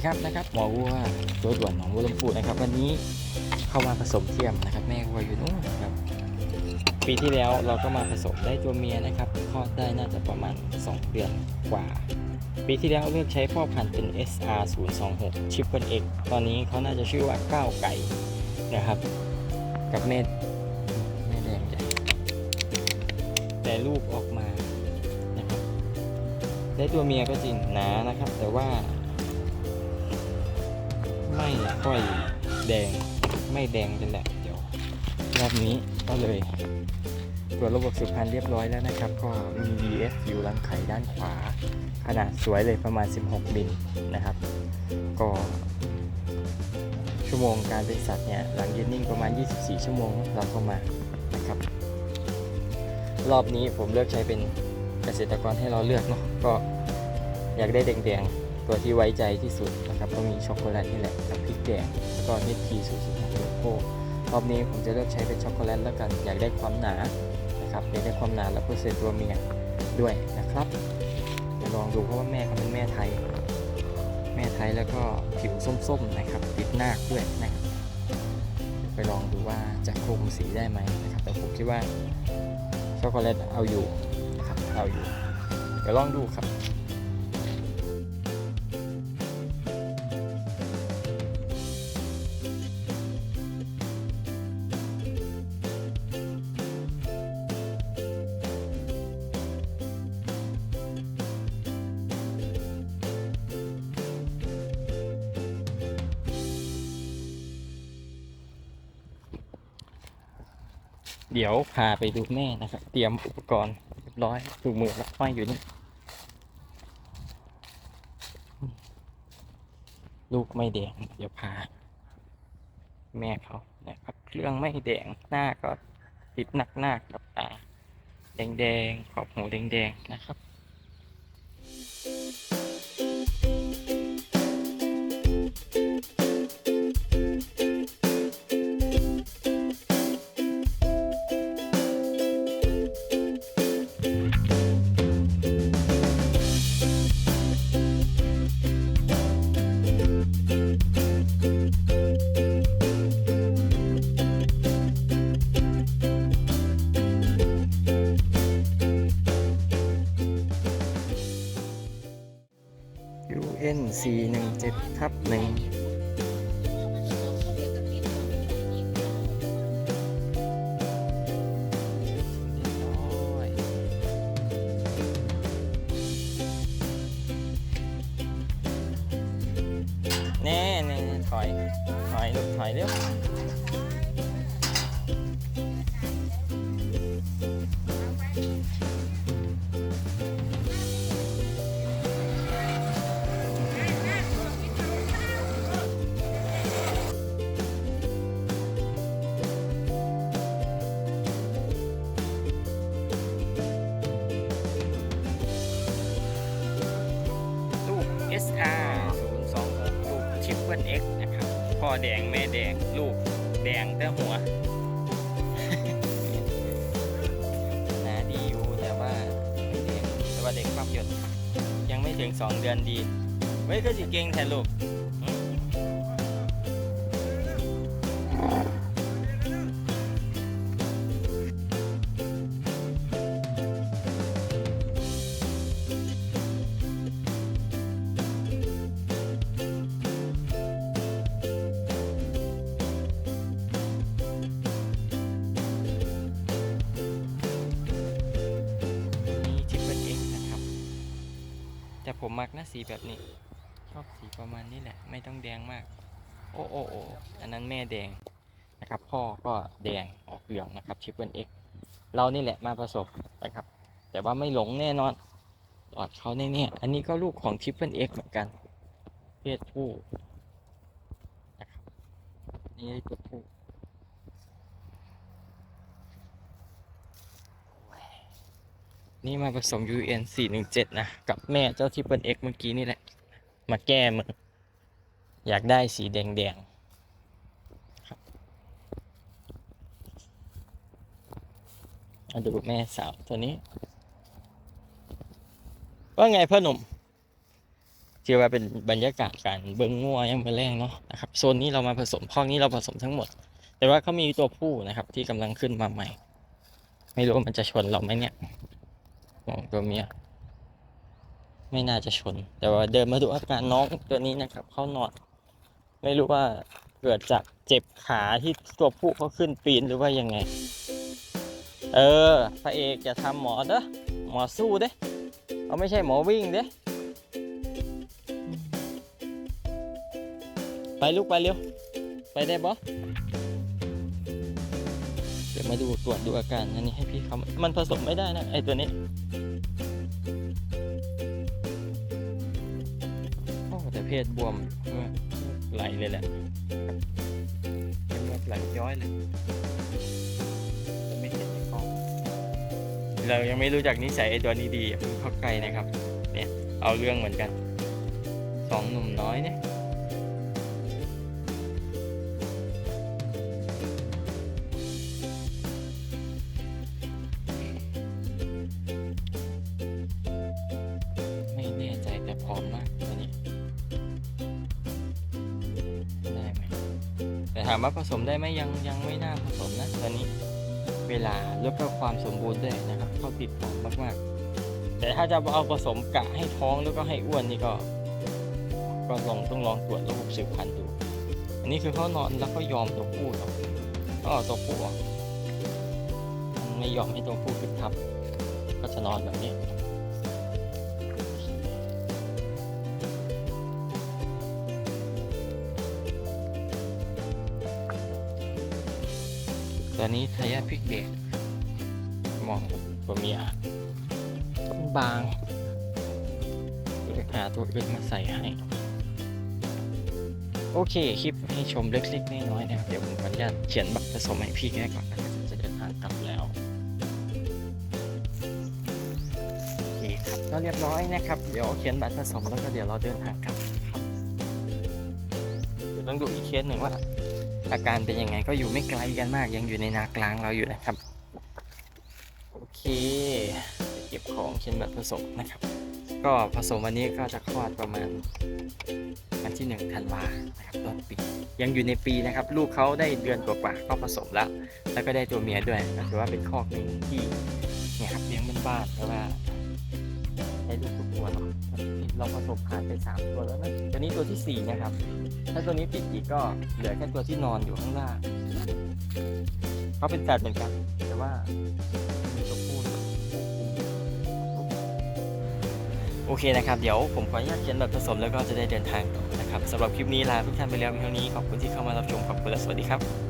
ดีครับนะครับหมอวัวตัวด่วนหนองบัวลำพูนะครับ วันนี้เข้ามาผสมเทียมนะครับ แม่วัวอยู่นู่นนะครับ ปีที่แล้วเราก็มาผสมได้ตัวเมียนะครับคลอดได้น่าจะประมาณ 2 เดือนกว่า ปีที่แล้วเลือกใช้พ่อพันธุ์เป็น SR 0 2 6 ชิปเปิลเอกตอนนี้เขาน่าจะชื่อว่าก้าวไก่นะครับ กับเม็ดแม่แดงใหญ่แต่ลูกออกมานะครับ ได้ตัวเมียก็จริงหนานะครับ แต่ว่า ไม่ค่อยแดงไม่แดงเป็นแหละเดี๋ยวรอบนี้ก็เลยตรวจระบบสุพรรณเรียบร้อยแล้วนะครับ ก็มี VS อยู่รังไข่ด้านขวา ขนาดสวยเลยประมาณ 16มิลนะครับ ก็ ชั่วโมงการเป็นสัตว์เนี่ยหลังเยืนนิ่งประมาณ 24 ชั่วโมงเราเข้ามานะครับ รอบนี้ผมเลือกใช้เป็นเกษตรกรให้เราเลือกเนาะก็อยากได้แดงๆ ตัวที่ไว้ใจที่สุดนะครับก็มีช็อกโกแลตนี่แหละกับพริกแดงแล้วก็นิดทีสูสุดของโลโก้รอบนี้ผมจะเลือกใช้เป็นช็อกโกแลตแล้วกันอยากได้ความหนานะครับอยากได้ความหนาและเปอร์เซ็นต์ตัวเมียด้วยนะครับเดี๋ยวลองดูเพราะว่าแม่เขาเป็นแม่ไทย แม่ไทยแล้วก็ผิวส้มๆนะครับติดหน้าด้วยนะครับไปลองดูว่าจะคลุมสีได้ไหมนะครับแต่ผมคิดว่าช็อกโกแลตเอาอยู่นะครับเอาอยู่เดี๋ยวลองดูครับ เดี๋ยวพาไปดูแม่นะครับ เตรียมอุปกรณ์เรียบร้อยถูกมือแล้วห้อยอยู่นี่ ลูกไม่แดง เดี๋ยวพา แม่เขานะครับเครื่องไม่แดงหน้าก็ติดหนักหน้ากับตา แดงๆขอบหูแดงๆนะครับ UN 417ทับหนึ่งแน่แน่ถอย ถอยลูกถอยเร็ว แดงแม่แดงลูกแดงแต่หัวหนาดีอยู่แต่ว่าไม่แดงแต่ว่าเด็กความหยดยังไม่ถึงสองเดือนดี ไว้ก็สิเก่งแทนลูก มักนะสีแบบนี้ ชอบสีประมาณนี้แหละ ไม่ต้องแดงมาก โอ้โอ้โอ้อันนั้นแม่แดงนะครับ พ่อก็แดงออกเหลืองนะครับชิปเปิลเอ็กเรานี่แหละมาผสมนะครับ แต่ว่าไม่หลงแน่นอนหลอดเขาแน่ๆอันนี้ก็ลูกของชิปเปิลเอ็กเหมือนกันเพศผู้นะครับนี่ตัวผู้ นี่มาผสม UN 417 นะ กับแม่เจ้าทิปเปิลเอ็กเมื่อกี้นี่แหละ มาแก้มือ อยากได้สีแดงๆครับมาดูแม่สาวตัวนี้ ว่าไงพ่อหนุ่มถือว่าเป็นบรรยากาศการเบิ้งงัวยังเป็นแรงเนาะนะครับโซนนี้เรามาผสมพอกนี้เราผสมทั้งหมด แต่ว่าเขามีตัวผู้นะครับที่กำลังขึ้นมาใหม่ ไม่รู้ว่ามันจะชนเราไหมเนี่ย มองตัวเมียไม่น่าจะชน แต่ว่าเดินมาดูอาการน้องตัวนี้นะครับ เขานอน ไม่รู้ว่าเกิดจากเจ็บขาที่ตัวผู้เขาขึ้นปีนหรือว่ายังไง เออ พระเอกจะทำหมอเด้อหมอสู้เด้เขาไม่ใช่หมอวิ่งเด้ไปลูกไปเร็ว ไปได้บอเดี๋ยวมาดูตรวจดูอาการอันนี้ให้พี่เขามันผสมไม่ได้นะไอตัวนี้ เพศบวมไหลเลยแหละเป็นแบบไหลย้อยเลยไม่เห็นในกล้องเรายังไม่รู้จักนิสัยไอตัวนี้ดีเพิ่งเข้าใกล้นะครับ เนี่ยเอาเรื่องเหมือนกันสองหนุ่มน้อยเนี่ยามว่าผสมได้ไหมยังยังไม่น่าผสมนะตอนนี้เวลาแล้วก็ความสมบูรณ์ด้วยนะครับเข้าติดผอมมากๆ แต่ถ้าจะเอาผสมกะให้ท้องแล้วก็ให้อ้วนนี่ก็ก็ลองต้องลองตรวจระบบสืบพันธุ์ดู อันนี้คือเขานอนแล้วก็ยอมตัวผู้หรอกก็เอาตัวผู้ออกมันไม่ยอมให้ตัวผู้ขึ้นทับ ก็จะนอนแบบนี้ ตอนนี้ทายาทพิกเด็กมองตัวเมียบางเดี๋ยหาตัวอื่นมาใส่ให้ โอเค คลิปให้ชมเล็กๆน้อยๆนะครับ เดี๋ยวผมขออนุญาตเขียนบัตรผสมให้พี่แกก่อนนะครับจะเดินทางกลับแล้วโอเคครับก็เรียบร้อยนะครับ เดี๋ยวเขียนบัตรผสมแล้วก็เดี๋ยวเราเดินทางกลับครับเดี๋ยวต้องดูอีกเคสหนึ่งว่า อาการเป็นยังไงก็อยู่ไม่ไกลกันมากยังอยู่ในนากลางเราอยู่นะครับ โอเคเก็บของเช่นแบบผสมนะครับ ก็ผสมวันนี้ก็จะคลอดประมาณวันที่หนึ่งธันวานะครับต้นปี ยังอยู่ในปีนะครับ ลูกเขาได้เดือนกว่าๆก็ผสมแล้ว แล้วก็ได้ตัวเมียด้วยก็ถือว่าเป็นคอกหนึ่งที่เนี่ยครับเลี้ยงบ้านๆแต่ว่า ได้ลูกทุกตัวเนาะเราผสมผ่านไปสามตัวแล้วนะตัวนี้ตัวที่สี่นะครับ ถ้าตัวนี้ปิดอีกก็เหลือแค่ตัวที่นอนอยู่ข้างล่างเขาเป็นสัดเหมือนกันแต่ว่ามีตัวผู้โอเคนะครับ เดี๋ยวผมขออนุญาตเขียนแบบผสมแล้วก็จะได้เดินทางต่อนะครับสำหรับคลิปนี้ลาทุกท่านไปแล้วเท่านี้ขอบคุณที่เข้ามารับชมขอบคุณและสวัสดีครับ